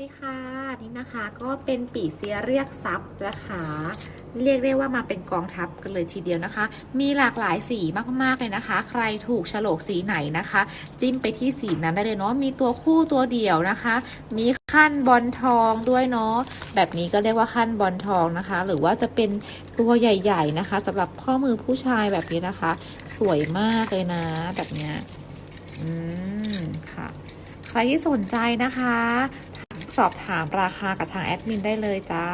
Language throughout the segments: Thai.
ดีค่ะนี่นะคะก็เป็นปีเสียเรียกซับนะคะ เรียกได้ว่ามาเป็นกองทัพกันเลยทีเดียวนะคะ มีหลากหลายสีมากๆเลยนะคะ ใครถูกฉลกสีไหนนะคะ จิ้มไปที่สีนั้นได้เลยเนาะมีตัวคู่ตัวเดียวนะคะ มีขั้นบอลทองด้วยเนาะแบบนี้ก็เรียกว่าขั้นบอลทองนะคะ หรือว่าจะเป็นตัวใหญ่ ๆนะคะสำหรับข้อมือผู้ชายแบบนี้นะคะ สวยมากเลยนะ แบบเนี้ยอืมค่ะ ใครที่สนใจนะคะ สอบถามราคากับทางแอดมินได้เลยจ้า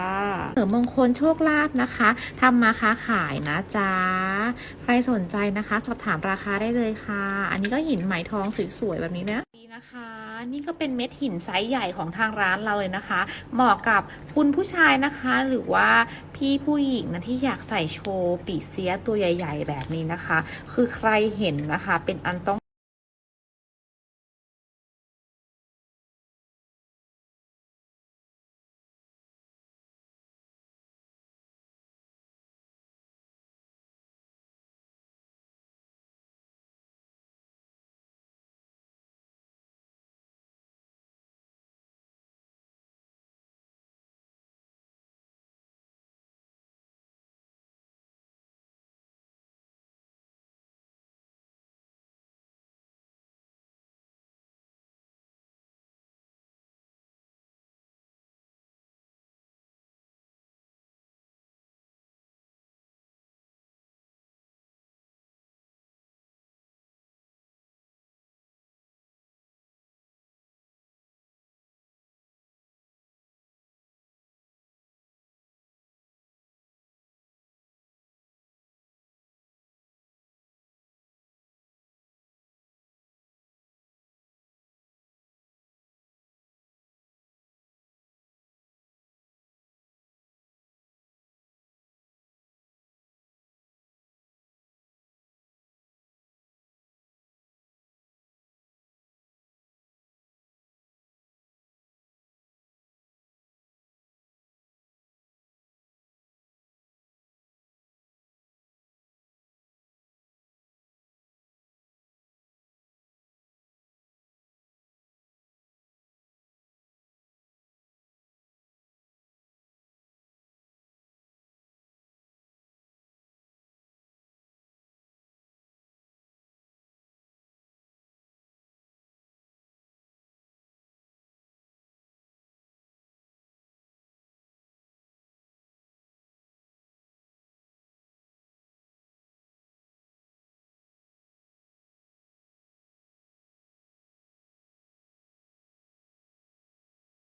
เสริมมงคลโชคลาภนะคะทำมาค้าขายนะจ๊ะใครสนใจนะคะ สอบถามราคาได้เลยค่ะ อันนี้ก็หินไหมทองสวยๆแบบนี้นะนี่นะคะ นี่ก็เป็นเม็ดหินไซส์ใหญ่ของทางร้านเราเลยนะคะ เหมาะกับคุณผู้ชายนะคะ หรือว่าพี่ผู้หญิงนะที่อยากใส่โชว์ปีเสียตัวใหญ่ ๆ แบบนี้นะคะ คือใครเห็นนะคะ เป็นอันต้อง